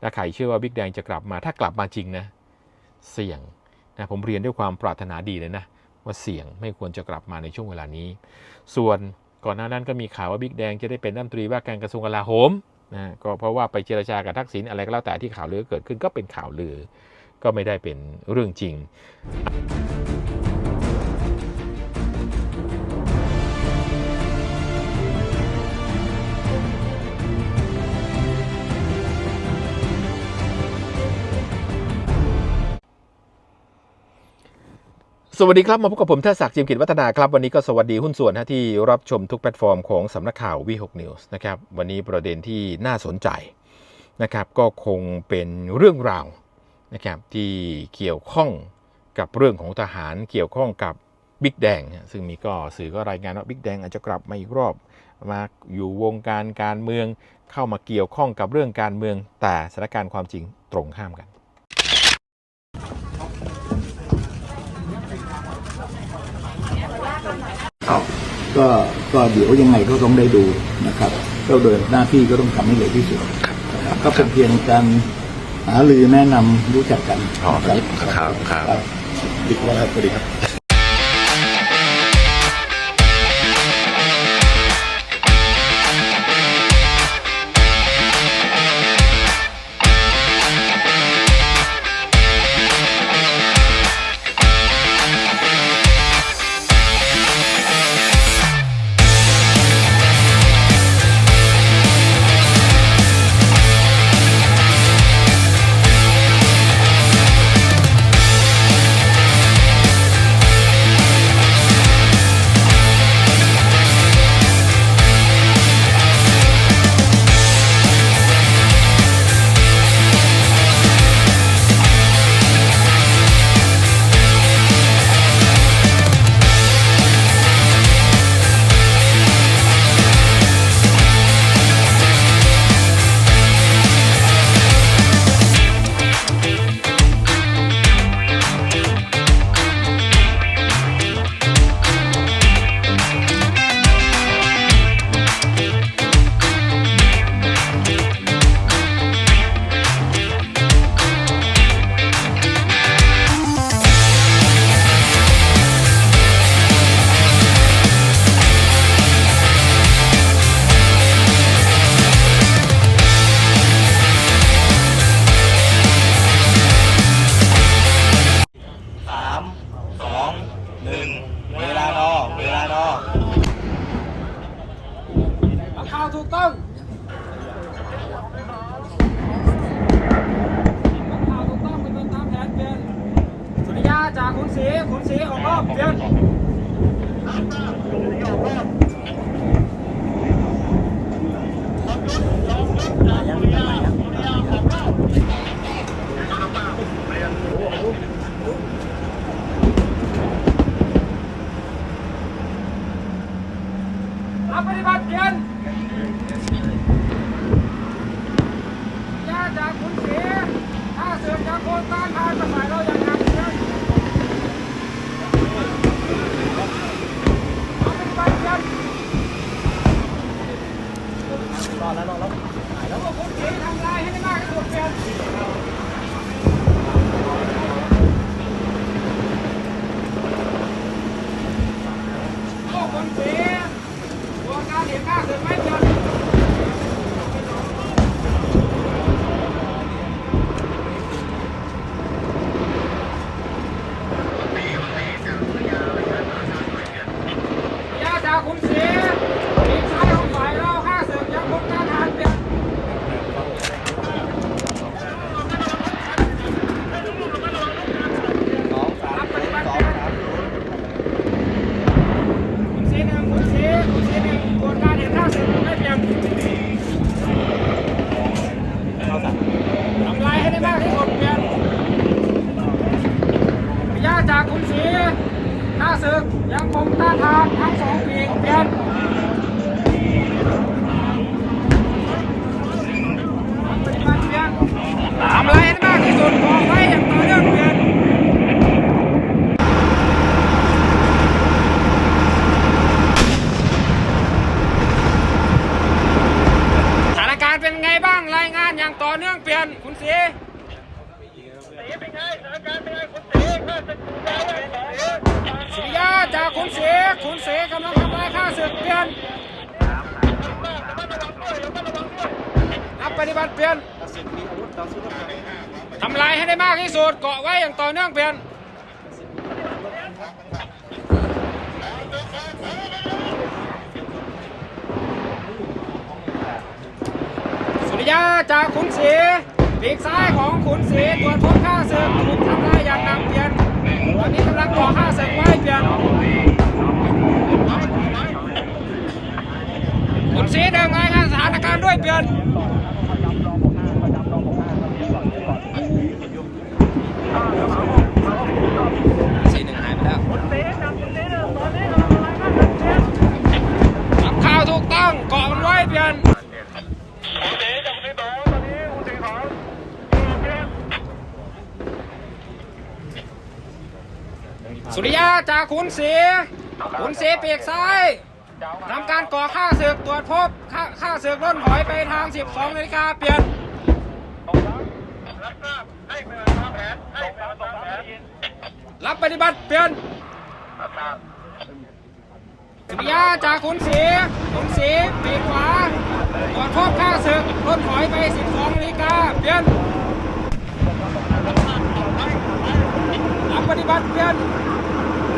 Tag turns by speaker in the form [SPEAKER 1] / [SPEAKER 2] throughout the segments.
[SPEAKER 1] และใครเชื่อว่าบิ๊กแดงจะกลับมาถ้ากลับมาจริงนะ เสี่ยงนะผมเรียนด้วยความปรารถนาดีเลยนะ ว่าเสี่ยงไม่ควรจะกลับมาในช่วงเวลานี้ ส่วนก่อนหน้านั้นก็มีข่าวว่าบิ๊กแดงจะได้เป็นรัฐมนตรีว่าการกระทรวงกลาโหมนะก็เพราะว่าไปเจรจากับทักษิณอะไรก็แล้วแต่ที่ข่าวลือเกิดขึ้นก็เป็นข่าวลือ ก็ไม่ได้เป็นเรื่องจริง สวัสดีครับ มาพบกับผมเท่าศักดิ์จิมกิจวัฒนาครับ วันนี้ก็สวัสดีหุ้นส่วนที่รับชมทุกแพลตฟอร์มของสำนักข่าววี6 News นะครับวันนี้ประเด็นที่น่าสนใจนะครับก็คงเป็นเรื่องราวนะครับที่เกี่ยวข้องกับเรื่องของทหารเกี่ยวข้องกับบิ๊กแดงซึ่งมีก็สื่อก็รายงานว่าบิ๊กแดงอาจจะกลับมาอีกรอบมาอยู่วงการการเมืองเข้ามาเกี่ยวข้องกับเรื่องการเมืองแต่สถานการณ์ความจริงตรงข้ามกัน
[SPEAKER 2] ครับ ก็ก็เดี๋ยวยังไงก็ต้องได้ดูนะครับก็โดยหน้าที่ก็ต้องทำให้เร็วที่สุดนะครับก็เป็นเพียงการหารือแนะนำรู้จักกัน
[SPEAKER 3] อ๋อ
[SPEAKER 2] นะครับ
[SPEAKER 3] ครับครับ
[SPEAKER 2] ดีครับสวัสดีครับะ
[SPEAKER 4] ไว้อย่างต่อเนื่องเปลี่ยนสุริยา
[SPEAKER 2] จากขุนศรีปีกซ้ายของขุนศรีตรวจพบข้าศึกถูกทำลายอย่างหนักเปลี่ยนตอนนี้กำลังก่อข้าศึกไว้เปลี่ยนขุนศรีเดินรายงานสถานการณ์ด้วยเปลี่ยนสี่หนึ่งหายไปแล้วทำข่าวถูกต้องเกาะมันไว้เปลี่ยน สุริยาจากขุนศรีขุนศรีปีกซ้ายทำการก่อข้าศึกตรวจพบข้าข้าศึกล่นถอยไปทาง 12นาฬิกาเปลี่ยนรับปฏิบัติเปลี่ยนสุริยาจากขุนศรีขุนศรีปีกขวาตรวจพบข้าศึกล่นถอยไป 12นาฬิกาเปลี่ยนรับปฏิบัติเปลี่ยน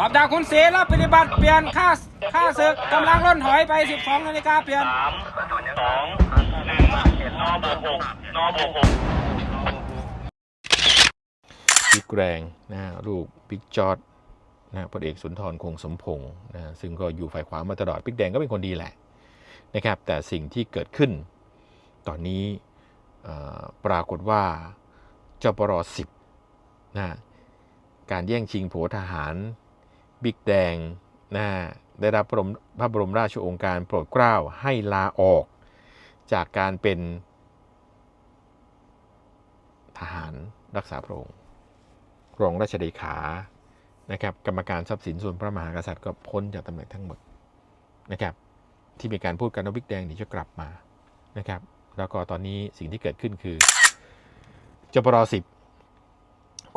[SPEAKER 2] ตอบจากคุณเสลปฏิบัติเปลี่ยนค่าค่าศึกกำลังล่นถอยไป 12นาฬิกาเปลี่ยน
[SPEAKER 1] บิ๊กแรงนะฮะลูกบิ๊กจอดนะฮะพลเอกสุนทรคงสมพงศ์นะฮะซึ่งก็อยู่ฝ่ายขวามาตลอดบิ๊กแดงก็เป็นคนดีแหละนะครับ แต่สิ่งที่เกิดขึ้น ตอนนี้ปรากฏว่าเจ้าปรสิบนะฮะการแย่งชิงโผทหาร บิ๊กแดงนะได้รับพระบรมราชโองการโปรดเกล้าให้ลาออก จากการเป็นทหารรักษาพระองค์รองราชเลขานะครับกรรมการทรัพย์สินส่วนพระมหากษัตริย์ก็พ้นจากตำแหน่งทั้งหมดนะครับที่มีการพูดกันว่าบิ๊กแดงเดี๋ยวจะกลับมานะครับแล้วก็ตอนนี้สิ่งที่เกิดขึ้นคือจปรสิบ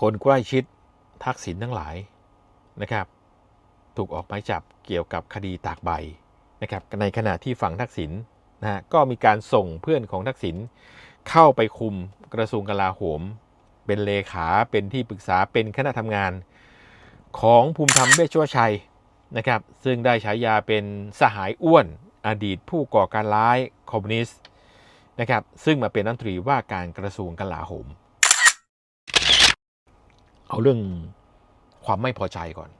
[SPEAKER 1] คนใกล้ชิดทักษิณทั้งหลายนะครับ ถูกออกหมายจับเกี่ยวกับคดีตากใบนะครับในขณะที่ฝั่งทักษิณนะฮะก็มีการส่งเพื่อนของทักษิณเข้าไปคุมกระทรวงกลาโหม เป็นเลขาเป็นที่ปรึกษาเป็นคณะทำงานของภูมิธรรมเวชชวชัยนะครับซึ่งได้ฉายาเป็นสหายอ้วนอดีตผู้ก่อการร้ายคอมมิวนิสต์นะครับซึ่งมาเป็นรัฐมนตรีว่าการกระทรวงกลาโหม เอาเรื่องความไม่พอใจก่อน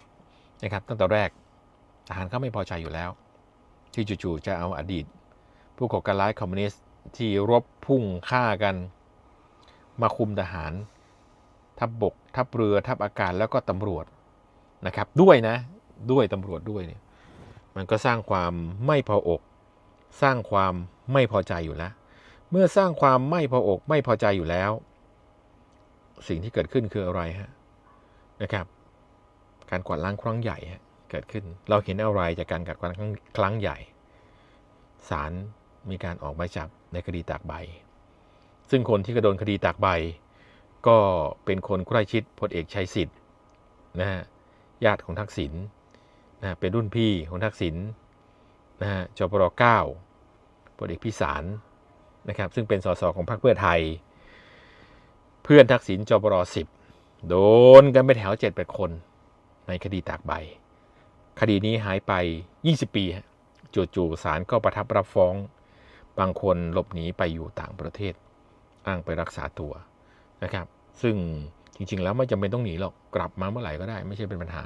[SPEAKER 1] นะครับตั้งแต่แรกทหารเขาไม่พอใจอยู่แล้ว ที่จู่ๆจะเอาอดีต ผู้ก่อการร้ายคอมมิวนิสต์ที่รบพุ่งฆ่ากัน มาคุมทหาร ทัพบบก ทัพเรือทัพอากาศแล้วก็ตำรวจนะครับ ด้วยนะด้วยตำรวจด้วยเนี่ยมันก็สร้างความไม่พออก สร้างความไม่พอใจอยู่แล้ว เมื่อสร้างความไม่พออกไม่พอใจอยู่แล้ว สิ่งที่เกิดขึ้นคืออะไรฮะนะครับ การกวาดล้างครั้งใหญ่เกิดขึ้น เราเห็นอะไรจากการกวาดล้างครั้งใหญ่ศาลมีการออกหมายจับในคดีตากใบ ซึ่งคนที่กระโดนคดีตากใบ ก็เป็นคนใกล้ชิดพลเอกชัยสิทธิ์นะฮะญาติของทักษิณนะเป็นรุ่นพี่ของทักษิณนะฮะจปรเก้าพลเอกพิสารนะครับซึ่งเป็นสสของพรรคเพื่อไทย เพื่อนทักษิณจปรสิบโดนกันไปแถวเจ็ดแปดคน ในคดีตากใบ คดีนี้หายไป 20 ปีจู่ๆศาลก็ประทับรับฟ้อง บางคนหลบหนีไปอยู่ต่างประเทศ อ้างไปรักษาตัวนะครับ ซึ่งจริงๆ แล้วไม่จำเป็นต้องหนีหรอกกลับมาเมื่อไหร่ก็ได้ไม่ใช่เป็นปัญหา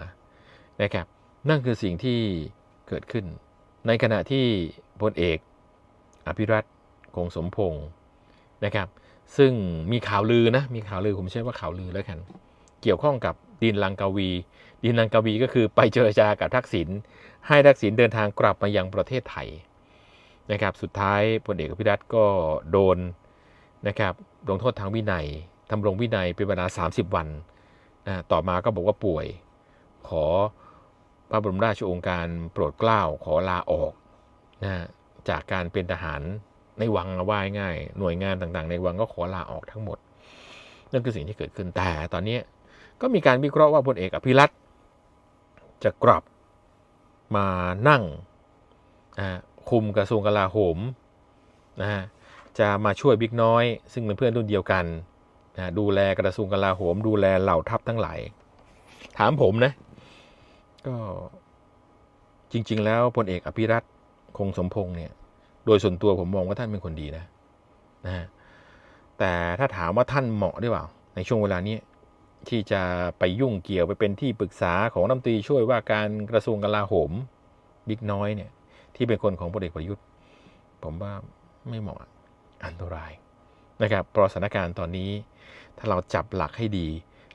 [SPEAKER 1] นะครับนั่นคือสิ่งที่เกิดขึ้น ในขณะที่พลเอก อภิรัตคงสมพงศ์นะครับ ซึ่งมีข่าวลือนะมีข่าวลือผมใช้ว่าข่าวลือแล้วกัน เกี่ยวข้องกับดินลังกาวี ดินังกวีก็คือไปเจรจากับทักษิณให้ทักษิณเดินทางกลับมายังประเทศไทยนะครับสุดท้ายพลเอกอภิรัตก็โดนนะครับลงโทษทางวินัยทำรงวินัยเป็นเวลา 30 วันนะต่อมาก็บอกว่าป่วย ขอพระบรมราชโองการโปรดเกล้าขอลาออกนะจากการเป็นทหารในวังอว่ายง่าย หน่วยงานต่างๆ ในวังก็ขอลาออกทั้งหมด นั่นคือสิ่งที่เกิดขึ้นแต่ตอนนี้ก็มีการวิเคราะห์ว่าพลเอกอภิรัต จะกลับมานั่งคุมกระทรวงกลาโหมนะฮะจะมาช่วยบิ๊กน้อย ซึ่งเป็นเพื่อนรุ่นเดียวกันนะดูแลกระทรวงกลาโหม ดูแลเหล่าทัพทั้งหลาย ถามผมนะ ก็จริง ๆ แล้วพลเอกอภิรัตคงสมพงษ์เนี่ย โดยส่วนตัวผมมองว่าท่านเป็นคนดีนะนะฮะแต่ถ้าถามว่าท่านเหมาะหรือเปล่า ในช่วงเวลานี้ ที่จะไปยุ่งเกี่ยวไปเป็นที่ปรึกษาของรัฐมนตรีช่วยว่าการกระทรวงกลาโหมบิ๊กน้อยเนี่ย ที่เป็นคนของพลเอกประยุทธ์ ผมว่าไม่เหมาะอันตรายนะครับเพราะสถานการณ์ตอนนี้ ถ้าเราจับหลักให้ดี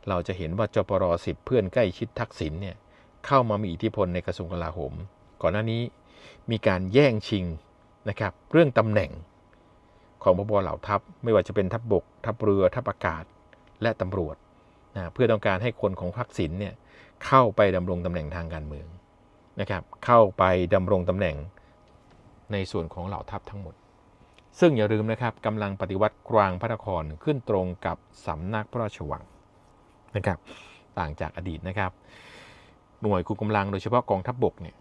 [SPEAKER 1] เราจะเห็นว่าจปรสิบเพื่อนใกล้ชิดทักษิณเนี่ยเข้ามามีอิทธิพลในกระทรวงกลาโหม ก่อนหน้านี้มีการแย่งชิงนะครับเรื่องตำแหน่งของพบเหล่าทัพ ไม่ว่าจะเป็นทัพบบก ทัพเรือทัพอากาศ และตำรวจ นะเพื่อต้องการให้คนของทักษิณเนี่ยเข้าไปดำรงตำแหน่งทางการเมืองนะครับเข้าไปดำรงตำแหน่งในส่วนของเหล่าทัพทั้งหมด ซึ่งอย่าลืมนะครับกำลังปฏิวัติกลางพระนครขึ้นตรงกับสำนักพระราชวังนะครับต่างจากอดีตนะครับ หน่วยคุมกำลังโดยเฉพาะกองทัพบบกเนี่ย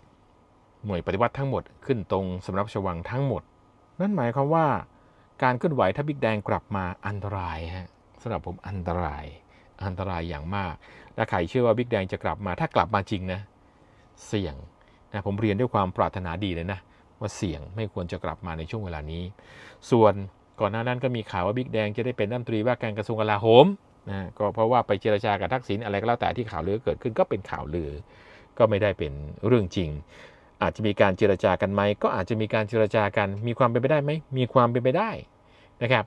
[SPEAKER 1] หน่วยปฏิวัติทั้งหมดขึ้นตรงสำนักพระราชวังทั้งหมด นั่นหมายความว่าการเคลื่อนไหวถ้าบิ๊กแดงกลับมาอันตรายฮะสำหรับผมอันตราย อันตรายอย่างมาก และใครเชื่อว่าบิ๊กแดงจะกลับมา ถ้ากลับมาจริงนะ เสี่ยงนะผมเรียนด้วยความปรารถนาดีเลยนะ ว่าเสี่ยงไม่ควรจะกลับมาในช่วงเวลานี้ ส่วนก่อนหน้านั้นก็มีข่าวว่าบิ๊กแดงจะได้เป็นรัฐมนตรีว่าการกระทรวงกลาโหมนะก็เพราะว่าไปเจรจากับทักษิณอะไรก็แล้วแต่ที่ข่าวลือเกิดขึ้นก็เป็นข่าวลือ ก็ไม่ได้เป็นเรื่องจริง อาจจะมีการเจรจากันไหมก็อาจจะมีการเจรจากัน มีความเป็นไปได้ไหมมีความเป็นไปได้นะครับ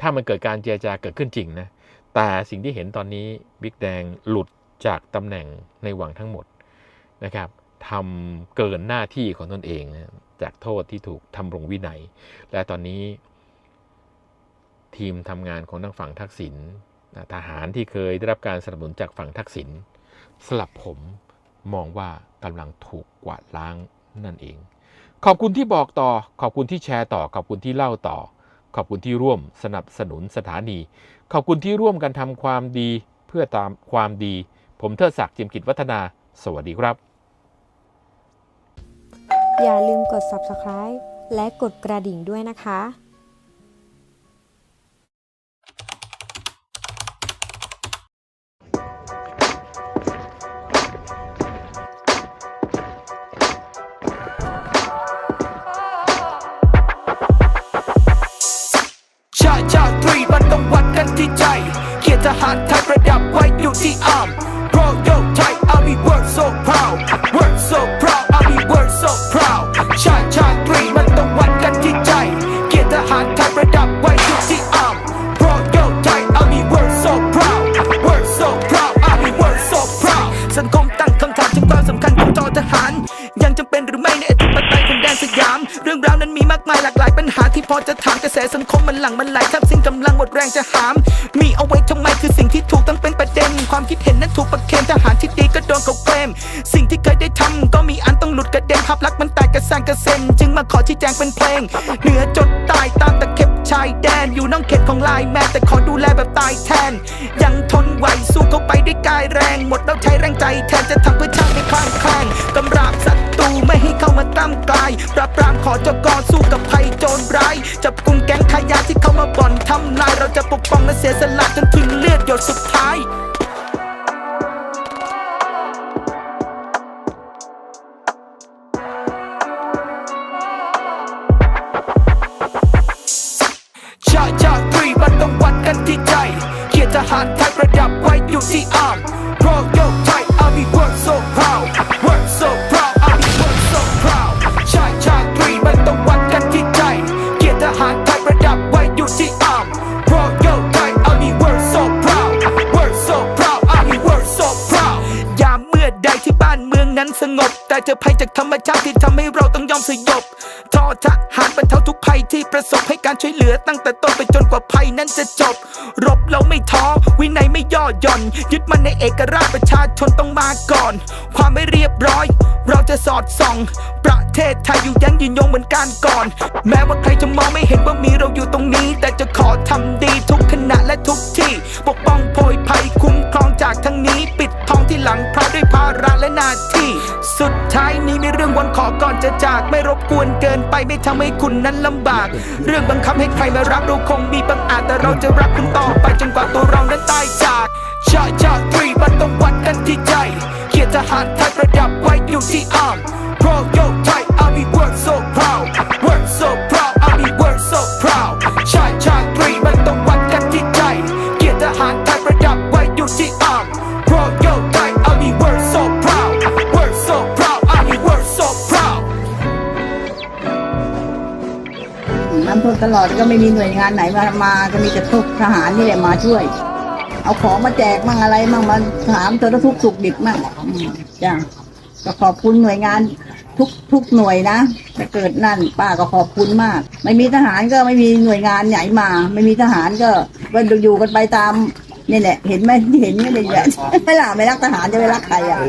[SPEAKER 1] ถ้ามันเกิดการเจรจาเกิดขึ้นจริงนะ แต่สิ่งที่เห็นตอนนี้บิ๊กแดงหลุดจากตำแหน่งในวังทั้งหมดนะครับทำเกินหน้าที่ของตนเองนะจากโทษที่ถูกทำรงวินัย และตอนนี้ทีมทำงานของทางฝั่งทักษิณทหารที่เคยได้รับการสนับสนุนจากฝั่งทักษิณสลับผมมองว่ากำลังถูกกวาดล้างนั่นเอง ขอบคุณที่บอกต่อ ขอบคุณที่แชร์ต่อ ขอบคุณที่เล่าต่อ ขอบคุณที่ร่วมสนับสนุนสถานี ขอบคุณที่ร่วมกันทำความดีเพื่อตามความดี ผมเทิดศักดิ์จิมกิจวัฒนา สวัสดีครับ
[SPEAKER 5] อย่าลืมกด subscribe และกดกระดิ่งด้วยนะคะ
[SPEAKER 6] เขี ปัญหาที่พอจะถามกระแสสังคมมันหลังมันไหลทับสิ้นกำลังหมดแรงจะหาม มีเอาไว้ทำไมคือสิ่งที่ถูกต้องเป็นประเด็น ความคิดเห็นนั้นถูกประเคนทหารที่ดีก็โดนเขาเกมสิ่งที่เคยได้ทำก็มีอันต้องหลุดกระเด็นภาพลักษณ์มันแตกกระสานกระเซ็นจึงมาขอชี้แจงเป็นเพลง เหนือจดใต้ตามตะเข็บชายแดนอยู่น้องเขตของลายแม่แต่ขอดูแลแบบตายแทน ยังทนไหวสู้เข้าไปด้วยกายแรง หมดแล้วใช้แรงใจแทนจะทำเพื่อชาติไม่คลางแคลงกำราบศัตรูไมาตั้มกลายปราบปรามขอจกอสู้กับภัยโจรร้าย จับกลุ่มแก๊งขายาที่เข้ามาบ่อนทำลาย เราจะปกป้องและเสียสละจนถึงเลือดหยดสุด แต่เจอภัยจากธรรมชาติที่ทำให้เราต้องยอมสยบทอทหารบรรเทาทุกภัยที่ประสบให้การช่วยเหลือตั้งแต่ต้นไปจนกว่าภัยนั้นจะจบ รบเราไม่ท้อวินัยไม่ย่อหย่อน ยึดมันในเอกราชประชาชนต้องมาก่อน ความไม่เรียบร้อย เราจะสอดส่อง ประเทศไทยอยู่ยันยืนยงเหมือนการก่อน แม้ว่าใครจะมองไม่เห็นว่ามีเราอยู่ตรงนี้ แต่จะขอทำดีทุกขณะและทุกที่ ปกป้องโพยภัยคุ้มครองจากทั้งนี้ ปิดทองที่หลังพระด้วยภาระและนาที สุดท้ายนี้มีเรื่องวันขอก่อนจะจาก ไม่รบกวนเกินไปไม่ทำให้คุณนั้นลำบาก เรื่องบังคับให้ใครมารักเราคงมีบางอาจแต่เราจะรักคุณต่อไปจนกว่าตัวเรานั้นตายจากชาชาตรีมันต้องวัดกันที่ใจเขียนทหารไทยประดับไว้อยู่ที่อาร์ม Royal Thai Army work so ต
[SPEAKER 7] ลอดก็ไม่มีหน่วยงานไหนมามาก็มีแต่ทุกทหารนี่แหละมาช่วย เอาของมาแจกมั่งอะไรมั่งมาถามตัวทุกสุขดิบมั่งจ้ะก็ขอบคุณหน่วยงานทุกทุกหน่วยนะถ้าเกิดนั่นป้าก็ขอบคุณมาก ไม่มีทหารก็ไม่มีหน่วยงานไหนมา ไม่มีทหารก็ก็อยู่กันไปตามนี่แหละ เห็นไหมเห็นไม่ได้แหละไม่ล่ะไม่รักทหารจะไปรักใครอะ